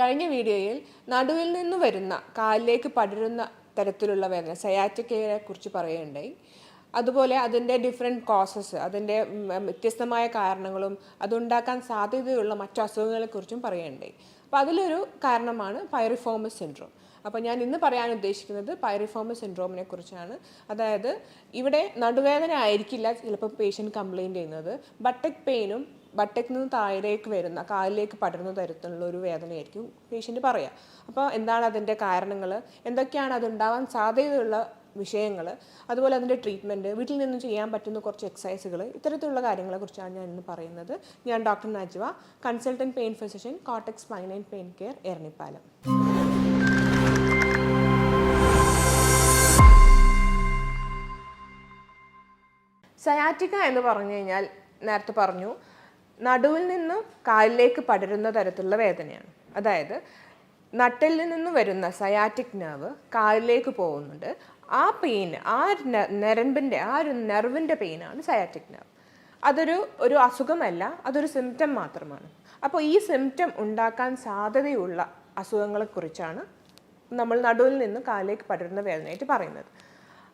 കഴിഞ്ഞ വീഡിയോയിൽ നടുവിൽ നിന്ന് വരുന്ന കാലിലേക്ക് പടരുന്ന തരത്തിലുള്ള വേദന സയാറ്റിക്കയെ കുറിച്ച് പറയുകയുണ്ടായി. അതുപോലെ അതിന്റെ ഡിഫറെന്റ് കോസസ് അതിന്റെ വ്യത്യസ്തമായ കാരണങ്ങളും അതുണ്ടാക്കാൻ സാധ്യതയുള്ള മറ്റു അസുഖങ്ങളെക്കുറിച്ചും പറയുകയുണ്ടായി. അപ്പോൾ അതിലൊരു കാരണമാണ് പൈറിഫോമസ് സിൻഡ്രോം അപ്പോൾ ഞാൻ ഇന്ന് പറയാൻ ഉദ്ദേശിക്കുന്നത് പൈറിഫോമസ് സിൻഡ്രോമിനെ കുറിച്ചാണ്. അതായത് ഇവിടെ നടുവേദന ആയിരിക്കില്ല ചിലപ്പോൾ പേഷ്യന്റ് കംപ്ലയിന്റ് ചെയ്യുന്നത്. ബട്ടക് പെയിനും ബട്ടക്കിൽ നിന്ന് താഴേക്ക് വരുന്ന കാലിലേക്ക് പടരുന്ന തരത്തിലുള്ള ഒരു വേദനയായിരിക്കും പേഷ്യന്റ് പറയുക. അപ്പോൾ എന്താണ് അതിന്റെ കാരണങ്ങൾ? എന്തൊക്കെയാണ് അതുണ്ടാവാൻ സാധ്യതയുള്ള വിഷയങ്ങൾ? അതുപോലെ അതിന്റെ ട്രീറ്റ്മെന്റ് വീട്ടിൽ നിന്ന് ചെയ്യാൻ പറ്റുന്ന കുറച്ച് എക്സസൈസുകൾ ഇത്തരത്തിലുള്ള കാര്യങ്ങളെക്കുറിച്ചാണ് ഞാൻ ഇന്ന് പറയുന്നത്. ഞാൻ doctor Najwa consultant pain physician Cortex spine and pain care Eranhipalam sciatica എന്ന് പറഞ്ഞു കഴിഞ്ഞാൽ നേരത്തെ പറഞ്ഞു നടുവിൽ നിന്ന് കാലിലേക്ക് പടരുന്ന തരത്തിലുള്ള വേദനയാണ്. അതായത് നട്ടിൽ നിന്ന് വരുന്ന സയാറ്റിക് നെർവ് കാലിലേക്ക് പോകുന്നുണ്ട്. ആ പെയിൻ ആ നെരമ്പിന്റെ ആ ഒരു നെർവിന്റെ പെയിനാണ് സയാറ്റിക് നെർവ് അതൊരു ഒരു അസുഖമല്ല അതൊരു സിംറ്റം മാത്രമാണ്. അപ്പോൾ ഈ സിംറ്റം ഉണ്ടാക്കാൻ സാധ്യതയുള്ള അസുഖങ്ങളെക്കുറിച്ചാണ് നമ്മൾ നടുവിൽ നിന്ന് കാലിലേക്ക് പടരുന്ന വേദനയായിട്ട് പറയുന്നത്.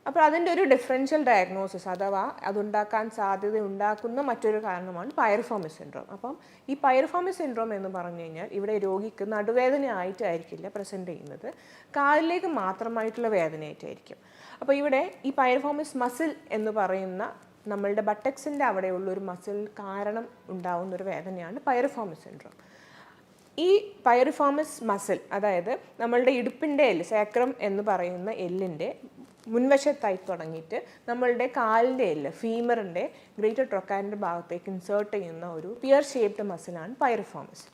അപ്പോൾ അതിന്റെ ഒരു ഡിഫറൻഷ്യൽ ഡയഗ്നോസിസ് അഥവാ അതുണ്ടാക്കാൻ സാധ്യത ഉണ്ടാക്കുന്ന മറ്റൊരു കാരണമാണ് പയർഫോമിസ് സിൻഡ്രോം അപ്പം ഈ പയർഫോമിസ് സിൻഡ്രോം എന്ന് പറഞ്ഞു കഴിഞ്ഞാൽ ഇവിടെ രോഗിക്ക് നടുവേദന ആയിട്ടായിരിക്കില്ല പ്രസന്റ് ചെയ്യുന്നത്. കാലിലേക്ക് മാത്രമായിട്ടുള്ള വേദനയായിട്ടായിരിക്കും. അപ്പോൾ ഇവിടെ ഈ പയർഫോമിസ് മസിൽ എന്ന് പറയുന്ന നമ്മളുടെ ബട്ടക്സിന്റെ അവിടെയുള്ള ഒരു മസിൽ കാരണം ഉണ്ടാവുന്ന ഒരു വേദനയാണ് പയർഫോമിസ് സിൻഡ്രോം ഈ പയറിഫോമസ് മസിൽ അതായത് നമ്മളുടെ ഇടുപ്പിന്റെ എല്ല് സേക്രം എന്ന് പറയുന്ന എല്ലിന്റെ മുൻവശത്തായി തുടങ്ങിയിട്ട് നമ്മളുടെ കാലിന്റെ എല്ല് ഫീമറിന്റെ ഗ്രേറ്റർ ട്രൊക്കാന്റെ ഭാഗത്തേക്ക് ഇൻസേർട്ട് ചെയ്യുന്ന ഒരു പിയർ ഷേപ്ഡ് മസിലാണ് പയറിഫോമസ്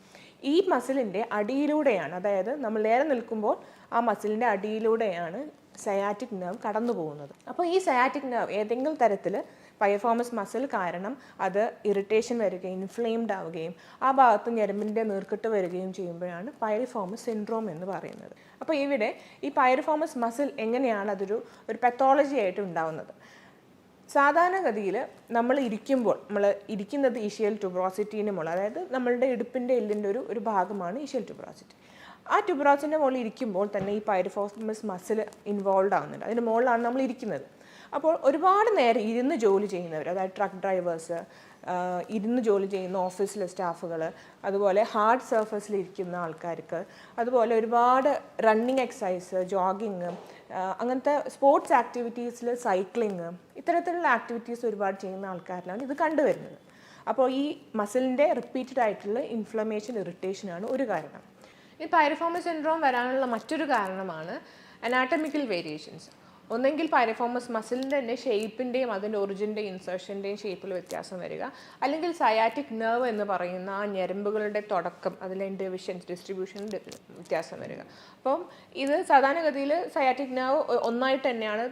ഈ മസിലിന്റെ അടിയിലൂടെയാണ് അതായത് നമ്മൾ നേരെ നിൽക്കുമ്പോൾ ആ മസിലിന്റെ അടിയിലൂടെയാണ് സയാറ്റിക് നെർവ് കടന്നു പോകുന്നത് അപ്പോൾ ഈ സയാറ്റിക് നെർവ് ഏതെങ്കിലും തരത്തിൽ പയർഫോമസ് മസിൽ കാരണം അത് ഇറിറ്റേഷൻ വരികയും ഇൻഫ്ലെയിംഡ് ആവുകയും ആ ഭാഗത്ത് ഞരമ്പിന്റെ നീർക്കെട്ട് വരികയും ചെയ്യുമ്പോഴാണ് പയറിഫോമസ് സിൻഡ്രോം എന്ന് പറയുന്നത്. അപ്പോൾ ഇവിടെ ഈ പയറിഫോമസ് മസിൽ എങ്ങനെയാണ് അതൊരു ഒരു പത്തോളജി ആയിട്ട് ഉണ്ടാവുന്നത്? സാധാരണഗതിയിൽ നമ്മൾ ഇരിക്കുമ്പോൾ നമ്മൾ ഇരിക്കുന്നത് ഈഷ്യൽ ട്യൂബ്രോസിറ്റീന്റെ മുകളിൽ അതായത് നമ്മളുടെ ഇടുപ്പിന്റെ എല്ലിന്റെ ഒരു ഒരു ഭാഗമാണ് ഈഷ്യൽ ട്യൂബ്രോസിറ്റി ആ ട്യൂബ്രോസിന്റെ മുകളിൽ ഇരിക്കുമ്പോൾ തന്നെ ഈ പൈറിഫോമസ് മസിൽ ഇൻവോൾവ് ആവുന്നുണ്ട്. അതിന്റെ മുകളിലാണ് നമ്മൾ ഇരിക്കുന്നത്. അപ്പോൾ ഒരുപാട് നേരം ഇരുന്ന് ജോലി ചെയ്യുന്നവർ അതായത് ട്രക്ക് ഡ്രൈവേഴ്സ് ഇരുന്ന് ജോലി ചെയ്യുന്ന ഓഫീസിലെ സ്റ്റാഫുകൾ അതുപോലെ ഹാർഡ് സർഫസിൽ ഇരിക്കുന്ന ആൾക്കാർക്ക് അതുപോലെ ഒരുപാട് റണ്ണിങ് എക്സസൈസ് ജോഗിങ് അങ്ങനത്തെ സ്പോർട്സ് ആക്ടിവിറ്റീസിൽ സൈക്ലിങ് ഇത്തരത്തിലുള്ള ആക്ടിവിറ്റീസ് ഒരുപാട് ചെയ്യുന്ന ആൾക്കാരിലാണ് ഇത് കണ്ടുവരുന്നത്. അപ്പോൾ ഈ മസിലിന്റെ റിപ്പീറ്റഡ് ആയിട്ടുള്ള ഇൻഫ്ലമേഷൻ ഇറിറ്റേഷനാണ് ഒരു കാരണം. ഈ പൈറഫോമസ് സിൻഡ്രോം വരാനുള്ള മറ്റൊരു കാരണമാണ് അനാട്ടമിക്കൽ വേരിയേഷൻസ് ഒന്നെങ്കിൽ പൈറഫോമസ് മസിലിന്റെ തന്നെ ഷേപ്പിന്റെയും അതിന്റെ ഒറിജിന്റെയും ഇൻസേർഷന്റെയും ഷേപ്പിൽ വ്യത്യാസം വരിക. അല്ലെങ്കിൽ സയാറ്റിക് നെർവ് എന്ന് പറയുന്ന ആ ഞരമ്പുകളുടെ തുടക്കം അതിലെ ഡിവിഷൻസ് ഡിസ്ട്രിബ്യൂഷൻ വ്യത്യാസം വരിക. അപ്പം ഇത് സാധാരണഗതിയിൽ സയാറ്റിക് നെർവ് ഒന്നായിട്ട് തന്നെയാണ്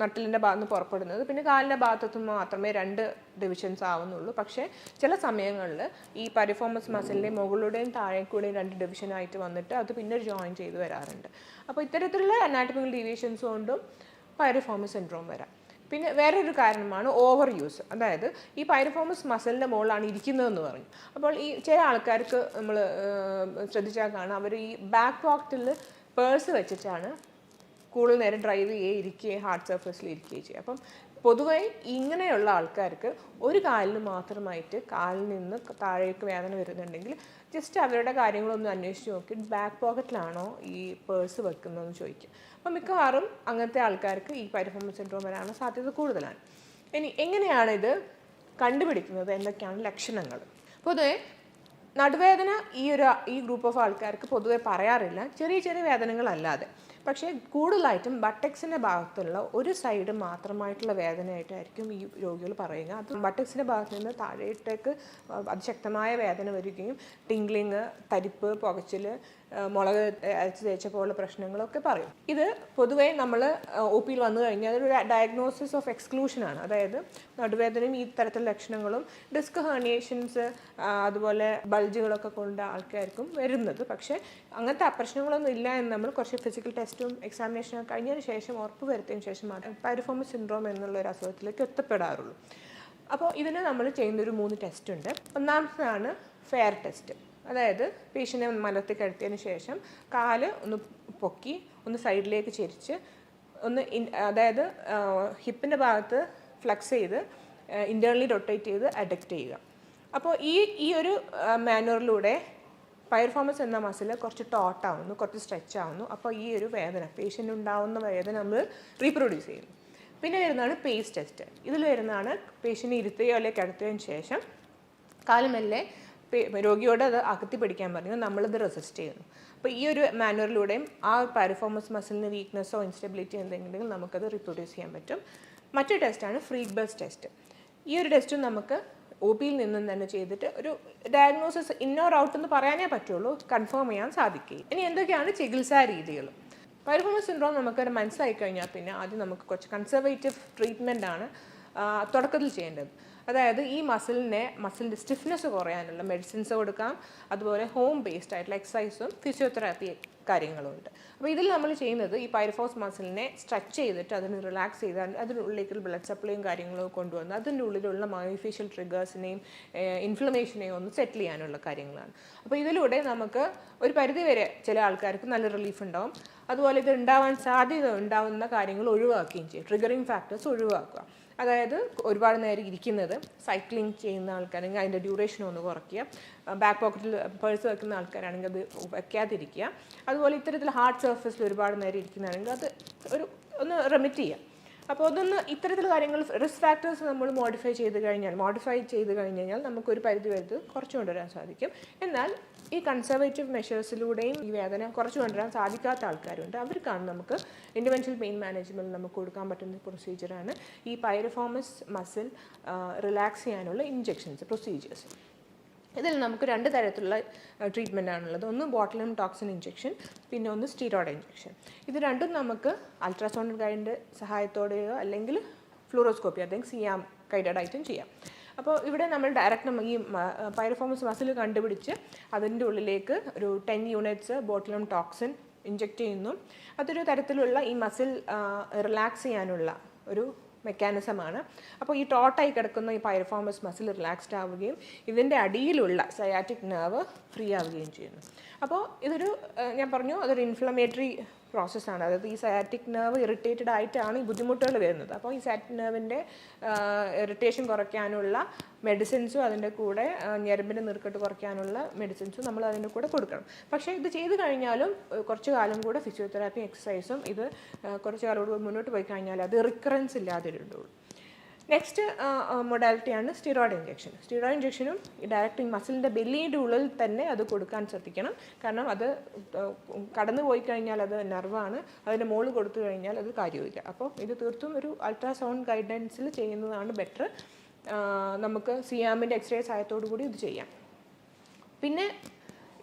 നട്ടിലിന്റെ ഭാഗത്ത് നിന്ന് പുറപ്പെടുന്നത്. പിന്നെ കാലിന്റെ ഭാഗത്തു മാത്രമേ രണ്ട് ഡിവിഷൻസ് ആവുന്നുള്ളൂ. പക്ഷേ ചില സമയങ്ങളിൽ ഈ പരിഫോമസ് മസിലിന്റെ മുകളിലൂടെയും താഴേക്കൂടെയും രണ്ട് ഡിവിഷനായിട്ട് വന്നിട്ട് അത് പിന്നെ ജോയിൻ ചെയ്ത് വരാറുണ്ട്. അപ്പോൾ ഇത്തരത്തിലുള്ള അനാറ്റമിക്കൽ ഡീവിയേഷൻസ് കൊണ്ടും പൈറിഫോമസ് സിൻഡ്രോം വരാം. പിന്നെ വേറൊരു കാരണമാണ് ഓവർ യൂസ് അതായത് ഈ പൈറിഫോമസ് മസിലിന്റെ മുകളിലാണ് ഇരിക്കുന്നതെന്ന് പറഞ്ഞു. അപ്പോൾ ഈ ചില ആൾക്കാർക്ക് നമ്മൾ ശ്രദ്ധിച്ചാൽ കാണാം. അവർ ഈ ബാക്ക് പോക്കറ്റിൽ പേഴ്സ് വെച്ചിട്ടാണ് കൂടുതൽ നേരം ഡ്രൈവ് ചെയ്യുകയും ഇരിക്കുകയും ഹാർഡ് സർഫസിൽ ഇരിക്കുകയും ചെയ്യും. അപ്പം പൊതുവെ ഇങ്ങനെയുള്ള ആൾക്കാർക്ക് ഒരു കാലിന് മാത്രമായിട്ട് കാലിൽ നിന്ന് താഴേക്ക് വേദന വരുന്നുണ്ടെങ്കിൽ ജസ്റ്റ് അവരുടെ കാര്യങ്ങളൊന്ന് അന്വേഷിച്ച് നോക്കി ബാക്ക് പോക്കറ്റിലാണോ ഈ പേഴ്സ് വെക്കുന്നതെന്ന് ചോദിക്കും. അപ്പം മിക്കവാറും അങ്ങനത്തെ ആൾക്കാർക്ക് ഈ പരിഫോമൻസ് സിൻഡ്രോം വരാനുള്ള സാധ്യത കൂടുതലാണ്. ഇനി എങ്ങനെയാണ് ഇത് കണ്ടുപിടിക്കുന്നത് എന്തൊക്കെയാണ് ലക്ഷണങ്ങൾ. പൊതുവേ നടുവേദന ഈ ഒരു ഈ ഗ്രൂപ്പ് ഓഫ് ആൾക്കാർക്ക് പൊതുവെ പറയാറില്ല. ചെറിയ ചെറിയ വേദനകളല്ലാതെ. പക്ഷേ കൂടുതലായിട്ടും ബട്ടക്സിന്റെ ഭാഗത്തുള്ള ഒരു സൈഡ് മാത്രമായിട്ടുള്ള വേദനയായിട്ടായിരിക്കും ഈ രോഗികൾ പറയുക. അത് ബട്ടക്സിന്റെ ഭാഗത്ത് നിന്ന് താഴേട്ടേക്ക് അതിശക്തമായ വേദന വരികയും ടിംഗ്ലിങ് തരിപ്പ് പുകച്ചിൽ മുളക് അരച്ച് തേച്ച പോലുള്ള പ്രശ്നങ്ങളൊക്കെ പറയും. ഇത് പൊതുവേ നമ്മൾ ഒ പിയിൽ വന്നു കഴിഞ്ഞാൽ അതൊരു ഡയഗ്നോസിസ് ഓഫ് എക്സ്ക്ലൂഷൻ ആണ്. അതായത് നടുവേദനയും ഈ തരത്തിലുള്ള ലക്ഷണങ്ങളും ഡിസ്ക് ഹേണിയേഷൻസ് അതുപോലെ ബൾജുകളൊക്കെ കൊണ്ട് ആൾക്കാർക്കും വരുന്നത്. പക്ഷേ അങ്ങനത്തെ പ്രശ്നങ്ങളൊന്നും ഇല്ല എന്ന് നമ്മൾ കുറച്ച് ഫിസിക്കൽ ടെസ്റ്റും എക്സാമിനേഷനും കഴിഞ്ഞതിന് ശേഷം ഉറപ്പ് വരുത്തിയതിന് ശേഷം മാത്രം പൈരിഫോമസ് സിൻഡ്രോം എന്നുള്ള ഒരു അസുഖത്തിലേക്ക് എത്തപ്പെടാറുള്ളൂ. അപ്പോൾ ഇതിന് നമ്മൾ ചെയ്യുന്ന ഒരു മൂന്ന് ടെസ്റ്റ് ഉണ്ട്. ഒന്നാമത്തേതാണ് ഫെയർ ടെസ്റ്റ് അതായത് പേഷ്യനെ മലർത്തി കിടത്തിയതിന് ശേഷം കാൽ ഒന്ന് പൊക്കി ഒന്ന് സൈഡിലേക്ക് ചെരിച്ച് ഒന്ന് അതായത് ഹിപ്പിന്റെ ഭാഗത്ത് ഫ്ലക്സ് ചെയ്ത് ഇന്റേർണലി റൊട്ടേറ്റ് ചെയ്ത് അഡക്റ്റ് ചെയ്യുക. അപ്പോൾ ഈ ഈ ഒരു മാനുവറിലൂടെ പയർഫോമൻസ് എന്ന മസിൽ കുറച്ച് ടോട്ട് ആവുന്നു കുറച്ച് സ്ട്രെച്ച് ആവുന്നു. അപ്പോൾ ഈ ഒരു വേദന പേഷ്യന്റ് ഉണ്ടാവുന്ന വേദന നമ്മൾ റീപ്രൊഡ്യൂസ് ചെയ്യുന്നു. പിന്നെ വരുന്നതാണ് പേസ് ടെസ്റ്റ് ഇതിൽ വരുന്നതാണ് പേഷ്യന്റ് ഇരുത്തുകയോ അല്ലെങ്കിൽ കിടത്തുകയും ശേഷം കാലുമെല്ലെ രോഗിയോട് അത് അകത്തി പിടിക്കാൻ പറഞ്ഞു. നമ്മളത് റെസിസ്റ്റ് ചെയ്യുന്നു. അപ്പോൾ ഈ ഒരു മാനുവറിലൂടെയും ആ പെർഫോമൻസ് മസിലിന് വീക്ക്നെസ്സോ ഇൻസ്റ്റബിലിറ്റി എന്തെങ്കിലും നമുക്കത് റിപ്രൊഡ്യൂസ് ചെയ്യാൻ പറ്റും. മറ്റൊരു ടെസ്റ്റാണ് ഫ്രീ ബസ് ടെസ്റ്റ് ഈ ഒരു ടെസ്റ്റും നമുക്ക് ഒ പിയിൽ നിന്നും തന്നെ ചെയ്തിട്ട് ഒരു ഡയഗ്നോസിസ് ഇന്നോർ ഔട്ട് എന്ന് പറയാനേ പറ്റുള്ളൂ കൺഫേം ചെയ്യാൻ സാധിക്കുകയും. ഇനി എന്തൊക്കെയാണ് ചികിത്സാ രീതികൾ? പെർഫോമൻസ് സിൻഡ്രോം നമുക്കൊരു മനസ്സിലായി കഴിഞ്ഞാൽ പിന്നെ ആദ്യം നമുക്ക് കുറച്ച് കൺസർവേറ്റീവ് ട്രീറ്റ്മെന്റ് ആണ് തുടക്കത്തിൽ ചെയ്യേണ്ടത്. അതായത് ഈ മസിലിനെ മസിലിന്റെ സ്റ്റിഫ്നെസ് കുറയാനുള്ള മെഡിസിൻസ് കൊടുക്കാം. അതുപോലെ ഹോം ബേസ്ഡ് ആയിട്ടുള്ള എക്സസൈസും ഫിസിയോതെറാപ്പി കാര്യങ്ങളും ഉണ്ട്. അപ്പോൾ ഇതിൽ നമ്മൾ ചെയ്യുന്നത് ഈ പൈറഫോസ് മസിലിനെ സ്ട്രെച്ച് ചെയ്തിട്ട് അതിന് റിലാക്സ് ചെയ്ത് അതിനുള്ളിലേക്ക് ബ്ലഡ് സപ്ലൈയും കാര്യങ്ങളും കൊണ്ടുവന്ന് അതിന്റെ ഉള്ളിലുള്ള മയോഫിഷ്യൽ ട്രിഗേഴ്സിനെയും ഇൻഫ്ലമേഷനെയും ഒന്ന് സെറ്റിൽ ചെയ്യാനുള്ള കാര്യങ്ങളാണ്. അപ്പോൾ ഇതിലൂടെ നമുക്ക് ഒരു പരിധിവരെ ചില ആൾക്കാർക്ക് നല്ല റിലീഫ് ഉണ്ടാവും. അതുപോലെ ഇത് ഉണ്ടാവാൻ സാധ്യത ഉണ്ടാവുന്ന കാര്യങ്ങൾ ഒഴിവാക്കുകയും ചെയ്യും. ട്രിഗറിങ് ഫാക്ടേഴ്സ് ഒഴിവാക്കുക. അതായത് ഒരുപാട് നേരം ഇരിക്കുന്നത് സൈക്ലിംഗ് ചെയ്യുന്ന ആൾക്കാരെങ്കിൽ അതിന്റെ ഡ്യൂറേഷൻ ഒന്ന് കുറയ്ക്കുക ബാക്ക് പോക്കറ്റിൽ പേഴ്സ് വെക്കുന്ന ആൾക്കാരാണെങ്കിൽ അത് വെക്കാതിരിക്കുക. അതുപോലെ ഇത്തരത്തിൽ ഹാർഡ് സർഫസിൽ ഒരുപാട് നേരം ഇരിക്കുന്നതാണെങ്കിൽ അത് ഒരു ഒന്ന് റെമിറ്റ് ചെയ്യുക. അപ്പോൾ അതൊന്ന് ഇത്തരത്തിൽ കാര്യങ്ങൾ റിസ്ക് ഫാക്ടേഴ്സ് നമ്മൾ മോഡിഫൈ ചെയ്ത് കഴിഞ്ഞാൽ മോഡിഫൈ ചെയ്ത് കഴിഞ്ഞ് കഴിഞ്ഞാൽ നമുക്കൊരു പരിധി വരെ ഇത് കുറച്ച് കൊണ്ടുവരാൻ സാധിക്കും. എന്നാൽ ഈ കൺസർവേറ്റീവ് മെഷേഴ്സിലൂടെയും ഈ വേദന കുറച്ച് കൊണ്ടുവരാൻ സാധിക്കാത്ത ആൾക്കാരുണ്ട്. അവർക്കാണ് നമുക്ക് ഇൻഡിവിജ്വൽ പെയിൻ മാനേജ്മെന്റ് നമുക്ക് കൊടുക്കാൻ പറ്റുന്ന പ്രൊസീജിയറാണ് ഈ പൈറഫോമസ് മസിൽ റിലാക്സ് ചെയ്യാനുള്ള ഇഞ്ചെക്ഷൻസ് പ്രൊസീജിയേഴ്സ് ഇതിൽ നമുക്ക് രണ്ട് തരത്തിലുള്ള ട്രീറ്റ്മെന്റ് ആണുള്ളത്. ഒന്ന് ബോട്ടിലും ടോക്സിൻ ഇഞ്ചെക്ഷൻ പിന്നെ ഒന്ന് സ്റ്റീറോയിഡ് ഇഞ്ചെക്ഷൻ ഇത് രണ്ടും നമുക്ക് അൾട്രാസൗണ്ട് ഗൈഡിന്റെ സഹായത്തോടെയോ അല്ലെങ്കിൽ ഫ്ലൂറോസ്കോപ്പി അല്ലെങ്കിൽ സിയാം ഗൈഡഡ് ആയിട്ടും ചെയ്യാം. അപ്പോൾ ഇവിടെ നമ്മൾ ഡയറക്റ്റ് ഈ പൈറഫോമസ് മസിൽ കണ്ടുപിടിച്ച് അതിന്റെ ഉള്ളിലേക്ക് ഒരു ten units botulinum toxin inject ചെയ്യുന്നു. അതൊരു തരത്തിലുള്ള ഈ മസിൽ റിലാക്സ് ചെയ്യാനുള്ള ഒരു മെക്കാനിസമാണ് അപ്പോൾ ഈ ടോട്ടായി കിടക്കുന്ന ഈ പൈറഫോമസ് മസിൽ റിലാക്സ്ഡ് ആവുകയും ഇതിന്റെ അടിയിലുള്ള സയാറ്റിക് നെർവ് ഫ്രീ ആവുകയും ചെയ്യുന്നു. അപ്പോൾ ഇതൊരു ഞാൻ പറഞ്ഞു അതൊരു ഇൻഫ്ലമേറ്ററി പ്രോസസ്സാണ് അതായത് ഈ സയാറ്റിക് നെർവ് ഇറിറ്റേറ്റഡ് ആയിട്ടാണ് ഈ ബുദ്ധിമുട്ടുകൾ വരുന്നത്. അപ്പോൾ ഈ സാറ്റിക് നെർവിന്റെ ഇറിറ്റേഷൻ കുറയ്ക്കാനുള്ള മെഡിസിൻസും അതിന്റെ കൂടെ ഞരമ്പിന്റെ നീർക്കെട്ട് കുറയ്ക്കാനുള്ള മെഡിസിൻസും നമ്മൾ അതിന്റെ കൂടെ കൊടുക്കണം. പക്ഷേ ഇത് ചെയ്ത് കഴിഞ്ഞാലും കുറച്ച് കാലം കൂടെ ഫിസിയോതെറാപ്പി എക്സസൈസും ഇത് കുറച്ച് കാലം കൂടെ മുന്നോട്ട് പോയി കഴിഞ്ഞാൽ അത് റിക്കറൻസ് ഇല്ലാതെ ഇരുന്നുള്ളൂ നെക്സ്റ്റ് മൊഡാലിറ്റിയാണ് സ്റ്റിറോയിഡ് ഇഞ്ചെക്ഷൻ സ്റ്റിറോയിഡ് ഇഞ്ചെക്ഷനും ഡയറക്റ്റ് മസിലിന്റെ ബെല്ലിയുടെ ഉള്ളിൽ തന്നെ അത് കൊടുക്കാൻ ശ്രദ്ധിക്കണം. കാരണം അത് കടന്നു പോയി കഴിഞ്ഞാൽ അത് നെർവാണ് അതിന്റെ മുകളിൽ കൊടുത്തു കഴിഞ്ഞാൽ അത് കാര്യമില്ല അപ്പോൾ ഇത് തീർത്തും ഒരു അൾട്രാസൗണ്ട് ഗൈഡൻസിൽ ചെയ്യുന്നതാണ് ബെറ്റർ നമുക്ക് സിയാമിന്റെ എക്സ്റേ സഹായത്തോടു കൂടി ഇത് ചെയ്യാം. പിന്നെ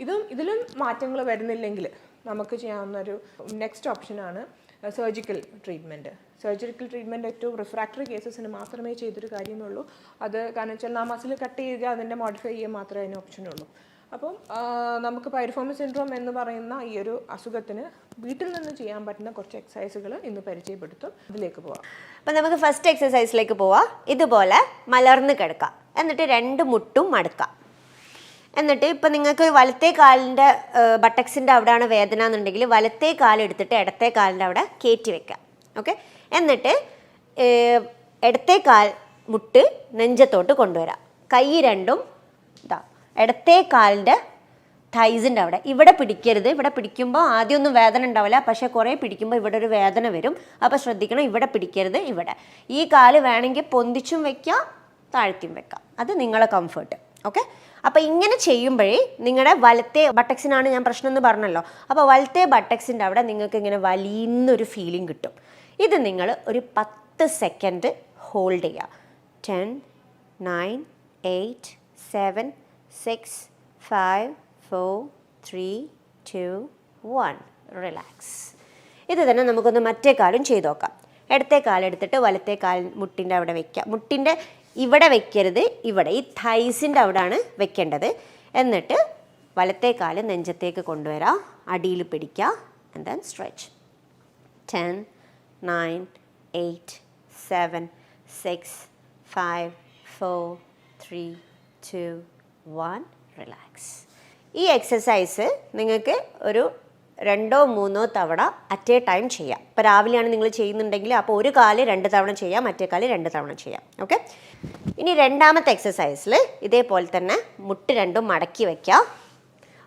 ഇതും ഇതിലും മാറ്റങ്ങൾ വരുന്നില്ലെങ്കിൽ നമുക്ക് ചെയ്യാവുന്ന ഒരു നെക്സ്റ്റ് ഓപ്ഷനാണ് സർജിക്കൽ ട്രീറ്റ്മെന്റ് സർജിക്കൽ ട്രീറ്റ്മെന്റ് ഏറ്റവും റിഫ്രാക്ടറി കേസസിന് മാത്രമേ ചെയ്തൊരു കാര്യമുള്ളൂ. അത് കാരണം വെച്ചാൽ ആ മസിൽ കട്ട് ചെയ്യുക അതിന്റെ മോഡിഫൈ ചെയ്യുക മാത്രമേ അതിന് ഓപ്ഷനുള്ളൂ അപ്പം നമുക്ക് പൈർഫോമൻസ് സിൻഡ്രോം എന്ന് പറയുന്ന ഈ ഒരു അസുഖത്തിന് വീട്ടിൽ നിന്ന് ചെയ്യാൻ പറ്റുന്ന കുറച്ച് എക്സസൈസുകൾ ഇന്ന് പരിചയപ്പെടുത്തും. അതിലേക്ക് പോവാം. അപ്പം നമുക്ക് ഫസ്റ്റ് എക്സസൈസിലേക്ക് പോവാം. ഇതുപോലെ മലർന്ന് കിടക്കാം. എന്നിട്ട് രണ്ട് മുട്ടും മടക്കാം. എന്നിട്ട് ഇപ്പം നിങ്ങൾക്ക് വലത്തേ കാലിന്റെ ബട്ടക്സിന്റെ അവിടെയാണ് വേദന എന്നുണ്ടെങ്കിൽ വലത്തേ കാലെടുത്തിട്ട് ഇടത്തെ കാലിന്റെ അവിടെ കയറ്റി വെക്കാം. ഓക്കെ എന്നിട്ട് ഇടത്തെ കാൽ മുട്ട് നെഞ്ചത്തോട്ട് കൊണ്ടുവരാം. കൈ രണ്ടും ഇതാ ഇടത്തെ തൈസിന്റെ അവിടെ. ഇവിടെ പിടിക്കരുത്. ഇവിടെ പിടിക്കുമ്പോൾ ആദ്യമൊന്നും വേദന ഉണ്ടാവില്ല. പക്ഷേ കുറേ പിടിക്കുമ്പോൾ ഇവിടെ ഒരു വേദന വരും. അപ്പോൾ ശ്രദ്ധിക്കണം ഇവിടെ പിടിക്കരുത് ഇവിടെ. ഈ കാൽ വേണമെങ്കിൽ പൊന്തിച്ചും വെക്കാം താഴ്ത്തിയും വെക്കാം. അത് നിങ്ങളെ കംഫർട്ട് ഓക്കെ അപ്പോൾ ഇങ്ങനെ ചെയ്യുമ്പോഴേ നിങ്ങളുടെ വലത്തെ ബട്ടക്സിനാണ് ഞാൻ പ്രശ്നം എന്ന് പറഞ്ഞല്ലോ. അപ്പോൾ വലത്തെ ബട്ടക്സിന്റെ അവിടെ നിങ്ങൾക്ക് ഇങ്ങനെ വലിയൊരു ഫീലിംഗ് കിട്ടും. ഇത് നിങ്ങൾ ഒരു പത്ത് സെക്കൻഡ് ഹോൾഡ് ചെയ്യുക. Ten nine eight seven six five four three two one relax ഇത് തന്നെ നമുക്കൊന്ന് മറ്റേ കാലും ചെയ്ത് നോക്കാം. ഇടത്തെ കാലെടുത്തിട്ട് വലത്തെ കാൽ മുട്ടിന്റെ അവിടെ വെക്കുക. മുട്ടിന്റെ ഇവിടെ വെക്കരുത്. ഇവിടെ ഈ തൈസിന്റെ അവിടെയാണ് വെക്കേണ്ടത്. എന്നിട്ട് വലത്തെ കാൽ നെഞ്ചത്തേക്ക് കൊണ്ടുവരാം. അടിയിൽ പിടിക്കുക. And then stretch ten nine eight seven six five four three two one relax ഈ എക്സസൈസ് നിങ്ങൾക്ക് ഒരു രണ്ടോ മൂന്നോ തവണ അറ്റ് എ ടൈം ചെയ്യാം. ഇപ്പോൾ രാവിലെയാണ് നിങ്ങൾ ചെയ്യുന്നുണ്ടെങ്കിൽ അപ്പോൾ ഒരു കാൽ രണ്ട് തവണ ചെയ്യാം മറ്റേ കാൽ രണ്ട് തവണ ചെയ്യാം. ഓക്കെ ഇനി രണ്ടാമത്തെ എക്സസൈസിൽ ഇതേപോലെ തന്നെ മുട്ട് രണ്ടും മടക്കി വയ്ക്കുക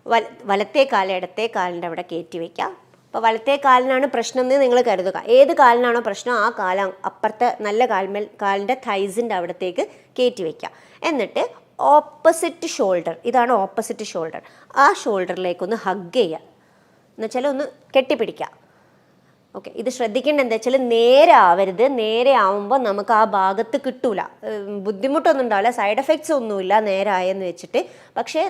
വല വലത്തെ കാൽ ഇടത്തെ കാലിന്റെ അവിടെ കയറ്റി വയ്ക്കുക അപ്പോൾ വലത്തെ കാലിനാണ് പ്രശ്നം എന്ന് നിങ്ങൾ കരുതുക. ഏത് കാലിനാണോ പ്രശ്നം ആ കാല അപ്പുറത്തെ നല്ല കാൽമേൽ കാലിന്റെ തൈസിന്റെ അവിടത്തേക്ക് കയറ്റി വയ്ക്കുക എന്നിട്ട് ഓപ്പോസിറ്റ് ഷോൾഡർ ഇതാണ് ഓപ്പോസിറ്റ് ഷോൾഡർ ആ ഷോൾഡറിലേക്കൊന്ന് ഹഗ് ചെയ്യുക. എന്നുവെച്ചാൽ ഒന്ന് കെട്ടിപ്പിടിക്കുക. ഓക്കെ ഇത് ശ്രദ്ധിക്കേണ്ട എന്താ വെച്ചാൽ നേരെ ആവരുത്. നേരെ ആവുമ്പോൾ നമുക്ക് ആ ഭാഗത്ത് കിട്ടൂല. ബുദ്ധിമുട്ടൊന്നും ഉണ്ടാവില്ല. സൈഡ് എഫക്ട്സ് ഒന്നുമില്ല നേരെ ആയെന്ന് വെച്ചിട്ട്. പക്ഷേ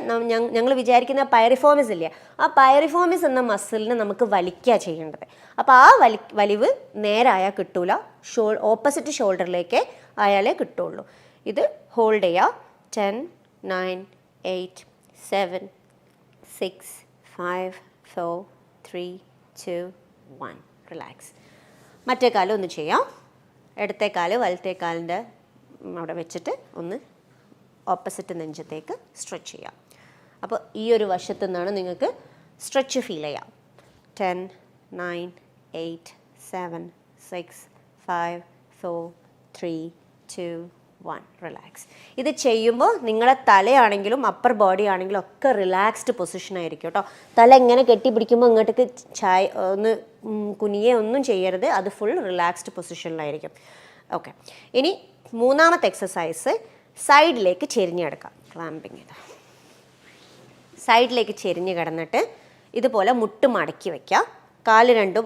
ഞങ്ങൾ വിചാരിക്കുന്ന പയറിഫോമിസ് ഇല്ല? ആ പയറിഫോമിസ് എന്ന മസിലിനെ നമുക്ക് വലിക്കുക ചെയ്യേണ്ടത്. അപ്പോൾ ആ വലി വലിവ് നേരായാൽ കിട്ടൂല. ഷോൾ ഓപ്പോസിറ്റ് ഷോൾഡറിലേക്ക് ആയാലേ കിട്ടുള്ളൂ. ഇത് ഹോൾഡ് ചെയ്യുക ten nine eight seven six five four three two one relax മറ്റേ കാലം ഒന്ന് ചെയ്യാം. ഇടത്തെ കാൽ വലത്തെ കാലിന്റെ അവിടെ വെച്ചിട്ട് ഒന്ന് ഓപ്പോസിറ്റ് നെഞ്ചത്തേക്ക് സ്ട്രെച്ച് ചെയ്യാം. അപ്പോൾ ഈ ഒരു വശത്തു നിന്നാണ് നിങ്ങൾക്ക് സ്ട്രെച്ച് ഫീൽ ചെയ്യാം. Ten nine eight seven six five four three two one relax ഇത് ചെയ്യുമ്പോൾ നിങ്ങളെ തലയാണെങ്കിലും അപ്പർ ബോഡി ആണെങ്കിലും ഒക്കെ റിലാക്സ്ഡ് പൊസിഷൻ ആയിരിക്കും കേട്ടോ. തല ഇങ്ങനെ കെട്ടിപ്പിടിക്കുമ്പോൾ ഇങ്ങോട്ടേക്ക് ചായ ഒന്ന് കുനിയെ ഒന്നും ചെയ്യരുത്. അത് ഫുൾ റിലാക്സ്ഡ് പൊസിഷനിലായിരിക്കും ഓക്കെ ഇനി മൂന്നാമത്തെ എക്സസൈസ് സൈഡിലേക്ക് ചെരിഞ്ഞെടുക്കാം ക്ലാമ്പിങ് ഇത്. സൈഡിലേക്ക് ചെരിഞ്ഞ് കിടന്നിട്ട് ഇതുപോലെ മുട്ട് മടക്കി വെക്കുക കാൽ രണ്ടും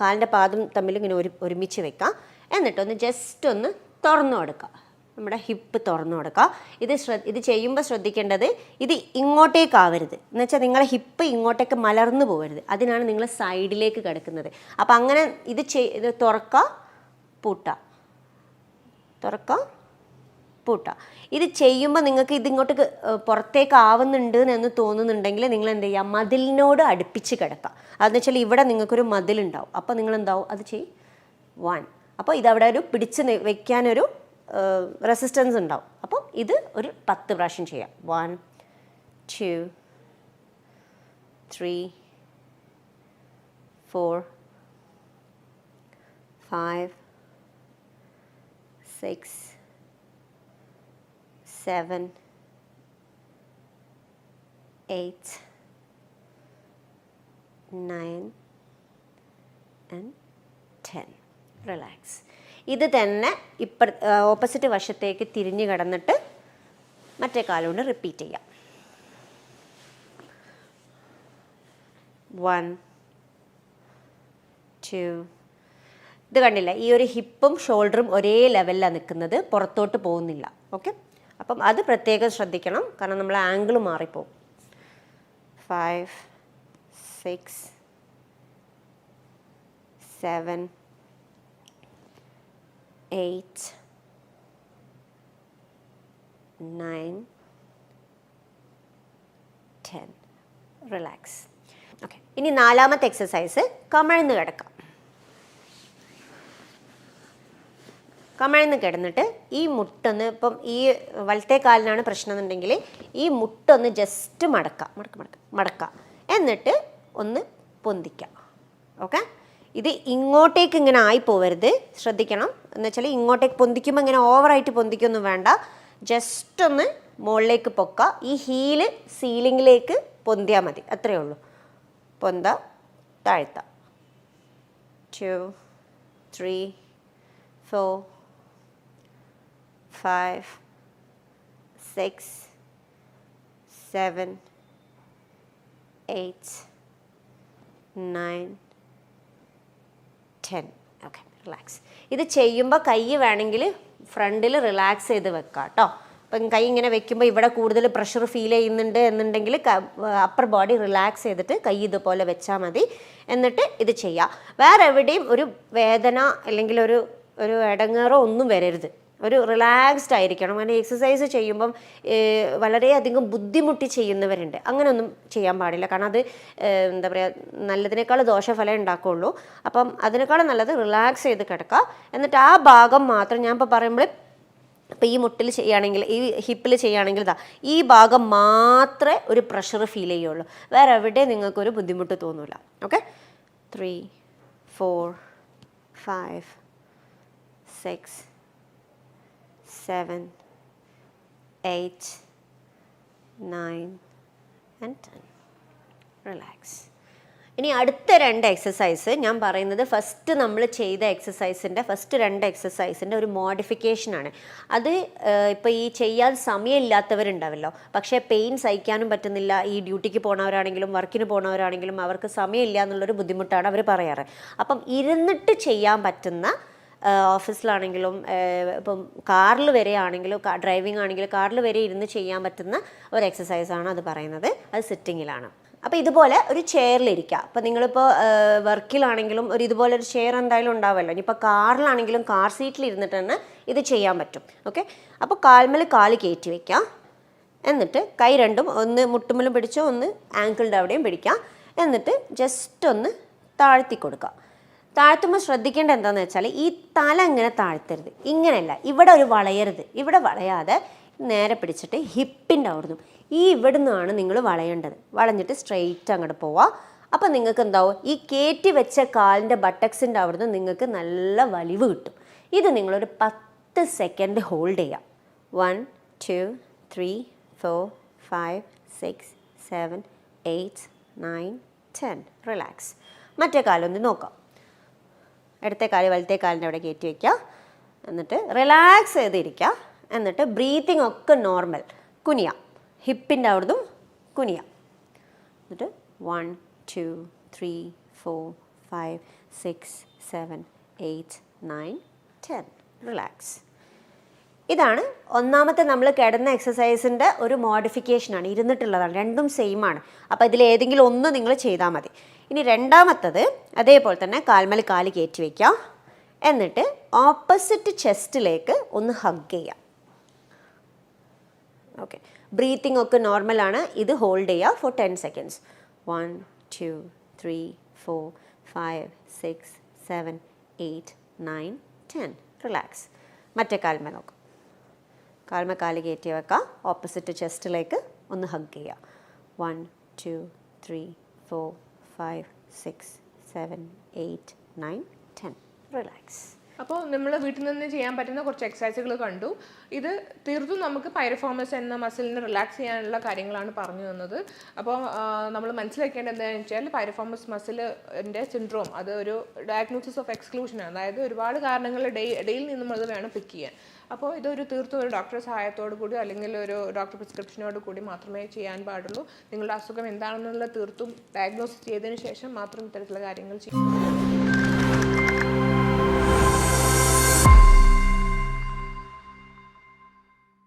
കാലിന്റെ പാദം തമ്മിൽ ഇങ്ങനെ ഒരു ഒരുമിച്ച് വെക്കുക എന്നിട്ടൊന്ന് ജസ്റ്റ് ഒന്ന് തുറന്നു കൊടുക്കുക നമ്മുടെ ഹിപ്പ് തുറന്നു കൊടുക്കുക. ഇത് ശ്രദ്ധ ഇത് ചെയ്യുമ്പോൾ ശ്രദ്ധിക്കേണ്ടത് ഇത് ഇങ്ങോട്ടേക്കാവരുത് എന്ന് വെച്ചാൽ നിങ്ങളുടെ ഹിപ്പ് ഇങ്ങോട്ടേക്ക് മലർന്നു പോകരുത്. അതിനാണ് നിങ്ങൾ സൈഡിലേക്ക് കിടക്കുന്നത്. അപ്പം അങ്ങനെ ഇത് ചെയ് ഇത് തുറക്കുക പൂട്ട തുറക്കുക പൂട്ട ഇത് ചെയ്യുമ്പോൾ നിങ്ങൾക്ക് ഇതിങ്ങോട്ട് പുറത്തേക്ക് ആവുന്നുണ്ട് എന്ന് തോന്നുന്നുണ്ടെങ്കിൽ നിങ്ങൾ എന്ത് ചെയ്യുക? മതിലിനോട് അടുപ്പിച്ച് കിടക്കുക. അതെന്ന് വെച്ചാൽ ഇവിടെ നിങ്ങൾക്കൊരു മതിലുണ്ടാവും. അപ്പോൾ നിങ്ങൾ എന്താവും അത് ചെയ്യും. വൺ. അപ്പോൾ ഇതവിടെ ഒരു പിടിച്ച് വെക്കാനൊരു റെസിസ്റ്റൻസ് ഉണ്ടാവും. അപ്പോൾ ഇത് ഒരു പത്ത് പ്രാവശ്യം ചെയ്യാം. One two three four five six seven eight nine and ten. Relax. ഇത് തന്നെ ഇപ്പ ഓപ്പോസിറ്റ് വശത്തേക്ക് തിരിഞ്ഞു കിടന്നിട്ട് മറ്റേ കാലുകൊണ്ട് റിപ്പീറ്റ് ചെയ്യാം. വൺ ടു ഇത് കണ്ടില്ല? ഈ ഒരു ഹിപ്പും ഷോൾഡറും ഒരേ ലെവലിലാണ് നിൽക്കുന്നത് പുറത്തോട്ട് പോകുന്നില്ല. ഓക്കെ അപ്പം അത് പ്രത്യേകം ശ്രദ്ധിക്കണം. കാരണം നമ്മൾ ആംഗിൾ മാറിപ്പോവും. Five six seven eight nine ten relax okay ഇനി നാലാമത്തെ എക്സസൈസ് കമഴ്ന്ന് കിടക്കാം. കമഴ്ന്ന് കിടന്നിട്ട് ഈ മുട്ടൊന്ന് ഇപ്പം ഈ വലത്തെ കാലിനാണ് പ്രശ്നം എന്നുണ്ടെങ്കിൽ ഈ മുട്ടൊന്ന് ജസ്റ്റ് മടക്കാം. മടക്ക മടക്ക മടക്കാം. എന്നിട്ട് ഒന്ന് പൊന്തിക്കാം. ഓക്കെ ഇത് ഇങ്ങോട്ടേക്ക് ഇങ്ങനെ ആയി പോവരുത്. ശ്രദ്ധിക്കണം. എന്ന് വെച്ചാൽ ഇങ്ങോട്ടേക്ക് പൊന്തിക്കുമ്പോൾ ഇങ്ങനെ ഓവറായിട്ട് പൊന്തിക്കൊന്നും വേണ്ട. ജസ്റ്റ് ഒന്ന് മുകളിലേക്ക് പൊക്കുക ഈ ഹീൽ സീലിങ്ങിലേക്ക് പൊന്തിയാൽ മതി. അത്രയേ ഉള്ളൂ. പൊന്ത താഴ്ത്ത. Two three four five six seven eight nine, ten. Okay relax ഇത് ചെയ്യുമ്പോൾ കൈ വേണമെങ്കിൽ ഫ്രണ്ടിൽ റിലാക്സ് ചെയ്ത് വെക്കാം കേട്ടോ അപ്പം കൈ ഇങ്ങനെ വെക്കുമ്പോൾ ഇവിടെ കൂടുതൽ പ്രഷർ ഫീൽ ചെയ്യുന്നുണ്ട് എന്നുണ്ടെങ്കിൽ അപ്പർ ബോഡി റിലാക്സ് ചെയ്തിട്ട് കൈ ഇതുപോലെ വെച്ചാൽ മതി. എന്നിട്ട് ഇത് ചെയ്യാം. വേറെ എവിടെയും ഒരു വേദന അല്ലെങ്കിൽ ഒരു ഒരു ഇടങ്ങേറോ ഒന്നും വരരുത്. ഒരു റിലാക്സ്ഡ് ആയിരിക്കണം. അങ്ങനെ എക്സസൈസ് ചെയ്യുമ്പം വളരെയധികം ബുദ്ധിമുട്ടി ചെയ്യുന്നവരുണ്ട്. അങ്ങനെയൊന്നും ചെയ്യാൻ പാടില്ല. കാരണം അത് എന്താ പറയുക നല്ലതിനേക്കാൾ ദോഷഫലം ഉണ്ടാക്കുകയുള്ളൂ അപ്പം അതിനേക്കാൾ നല്ലത് റിലാക്സ് ചെയ്ത് കിടക്കുക. എന്നിട്ട് ആ ഭാഗം മാത്രം ഞാൻ ഇപ്പോൾ പറയുമ്പോൾ ഇപ്പോൾ ഈ മുട്ടിൽ ചെയ്യുകയാണെങ്കിൽ ഈ ഹിപ്പിൽ ചെയ്യുകയാണെങ്കിൽ ഇതാ ഈ ഭാഗം മാത്രമേ ഒരു പ്രഷർ ഫീൽ ചെയ്യുള്ളൂ. വേറെ എവിടെ നിങ്ങൾക്കൊരു ബുദ്ധിമുട്ട് തോന്നില്ല okay three four five six seven eight, nine, and ten. Relax ഇനി അടുത്ത രണ്ട് എക്സസൈസ് ഞാൻ പറയുന്നത് ഫസ്റ്റ് നമ്മൾ ചെയ്ത എക്സസൈസിന്റെ ഫസ്റ്റ് രണ്ട് എക്സസൈസിന്റെ ഒരു മോഡിഫിക്കേഷനാണ് അത് ഇപ്പോൾ ഈ ചെയ്യാൻ സമയമില്ലാത്തവരുണ്ടാവല്ലോ. പക്ഷേ പെയിൻ സഹിക്കാനും പറ്റുന്നില്ല. ഈ ഡ്യൂട്ടിക്ക് പോണവരാണെങ്കിലും വർക്കിന് പോണവരാണെങ്കിലും അവർക്ക് സമയമില്ല എന്നുള്ളൊരു ബുദ്ധിമുട്ടാണ് അവർ പറയാറ്. അപ്പം ഇരുന്നിട്ട് ചെയ്യാൻ പറ്റുന്ന ഓഫീസിലാണെങ്കിലും ഇപ്പം കാറിൽ വരെ ആണെങ്കിലും ഡ്രൈവിംഗ് ആണെങ്കിലും കാറിൽ വരെ ഇരുന്ന് ചെയ്യാൻ പറ്റുന്ന ഒരു എക്സസൈസാണ് അത് പറയുന്നത്. അത് സിറ്റിങ്ങിലാണ്. അപ്പോൾ ഇതുപോലെ ഒരു ചെയറിലിരിക്കുക അപ്പോൾ നിങ്ങളിപ്പോൾ വർക്കിലാണെങ്കിലും ഒരു ഇതുപോലെ ഒരു ചെയർ എന്തായാലും ഉണ്ടാവുമല്ലോ ഇനിയിപ്പോൾ കാറിലാണെങ്കിലും കാർ സീറ്റിൽ ഇരുന്നിട്ട് തന്നെ ഇത് ചെയ്യാൻ പറ്റും. ഓക്കെ? അപ്പോൾ കാൽമേൽ കാൽ കയറ്റി വയ്ക്കുക എന്നിട്ട് കൈ രണ്ടും ഒന്ന് മുട്ടുമ്മലും പിടിച്ചോ ഒന്ന് ആങ്കിളുടെ അവിടെയും പിടിക്കാം. എന്നിട്ട് ജസ്റ്റ് ഒന്ന് താഴ്ത്തി കൊടുക്കുക താഴ്ത്തുമ്പോൾ ശ്രദ്ധിക്കേണ്ട എന്താണെന്ന് വെച്ചാൽ ഈ തല ഇങ്ങനെ താഴ്ത്തരുത്. ഇങ്ങനെയല്ല ഇവിടെ ഒരു വളയരുത്. ഇവിടെ വളയാതെ നേരെ പിടിച്ചിട്ട് ഹിപ്പിന്റെ അവിടുന്ന്. ഈ ഇവിടുന്നാണ് നിങ്ങൾ വളയേണ്ടത്. വളഞ്ഞിട്ട് സ്ട്രെയിറ്റ് അങ്ങോട്ട് പോവുക. അപ്പം നിങ്ങൾക്ക് എന്താവും? ഈ കയറ്റി വെച്ച കാലിന്റെ ബട്ടക്സിന്റെ അവിടുന്ന് നിങ്ങൾക്ക് നല്ല വലിവ് കിട്ടും. ഇത് നിങ്ങളൊരു പത്ത് സെക്കൻഡ് ഹോൾഡ് ചെയ്യാം one two three four five six seven eight nine ten relax മറ്റേ കാലൊന്ന് നോക്കാം. ഇടത്തെ കാൽ വലത്തെ കാലിന്റെ അവിടെ കയറ്റി വയ്ക്കുക. എന്നിട്ട് റിലാക്സ് ചെയ്തിരിക്കുക. എന്നിട്ട് ബ്രീത്തിങ് ഒക്കെ നോർമൽ കുനിയ ഹിപ്പിന്റെ അവിടുന്ന് കുനിയ എന്നിട്ട് one two three four five six seven eight nine ten relax ഇതാണ് ഒന്നാമത്തെ നമ്മൾ കിടന്ന എക്സസൈസിന്റെ ഒരു മോഡിഫിക്കേഷനാണ് ഇരുന്നിട്ടുള്ളതാണ്. രണ്ടും സെയിം ആണ്. അപ്പോൾ ഇതിൽ ഏതെങ്കിലും ഒന്ന് നിങ്ങൾ ചെയ്താൽ മതി. ഇനി രണ്ടാമത്തത് അതേപോലെ തന്നെ കാൽമൽ കാൽ കയറ്റി വയ്ക്കുക എന്നിട്ട് ഓപ്പോസിറ്റ് ചെസ്റ്റിലേക്ക് ഒന്ന് ഹഗ് ചെയ്യാം. ഓക്കെ ബ്രീത്തിങ് ഒക്കെ നോർമലാണ് ഇത് ഹോൾഡ് ചെയ്യുക for ten seconds one two three four five six seven eight nine ten relax മറ്റേ കാൽമ നോക്കും. കാൽമ കാൽ കയറ്റി വെക്കാം. ഓപ്പോസിറ്റ് ചെസ്റ്റിലേക്ക് ഒന്ന് ഹഗ് ചെയ്യുക one two three four five six seven eight nine ten relax അപ്പോൾ നമ്മൾ വീട്ടിൽ നിന്ന് ചെയ്യാൻ പറ്റുന്ന കുറച്ച് എക്സസൈസുകൾ കണ്ടു. ഇത് തീർത്തും നമുക്ക് പൈറഫോമസ് എന്ന മസിലിനെ റിലാക്സ് ചെയ്യാനുള്ള കാര്യങ്ങളാണ് പറഞ്ഞു തന്നത്. അപ്പോൾ നമ്മൾ മനസ്സിലാക്കേണ്ടത് എന്താണെന്ന് വെച്ചാൽ പൈറഫോമസ് മസിലിന്റെ സിൻഡ്രോം അത് ഒരു ഡയഗ്നോസിസ് ഓഫ് എക്സ്ക്ലൂഷൻ അതായത് ഒരുപാട് കാരണങ്ങൾ ഇടയിൽ നിന്നും അത് വേണം പിക്ക് ചെയ്യാൻ. അപ്പോൾ ഇതൊരു തീർത്തും ഒരു ഡോക്ടർ സഹായത്തോടു കൂടി അല്ലെങ്കിൽ ഒരു ഡോക്ടർ പ്രിസ്ക്രിപ്ഷനോട് കൂടി മാത്രമേ ചെയ്യാൻ പാടുള്ളൂ. നിങ്ങളുടെ അസുഖം എന്താണെന്നുള്ള തീർത്തും ഡയഗ്നോസിസ് ചെയ്തതിന് ശേഷം മാത്രം ഇത്തരത്തിലുള്ള കാര്യങ്ങൾ ചെയ്യും.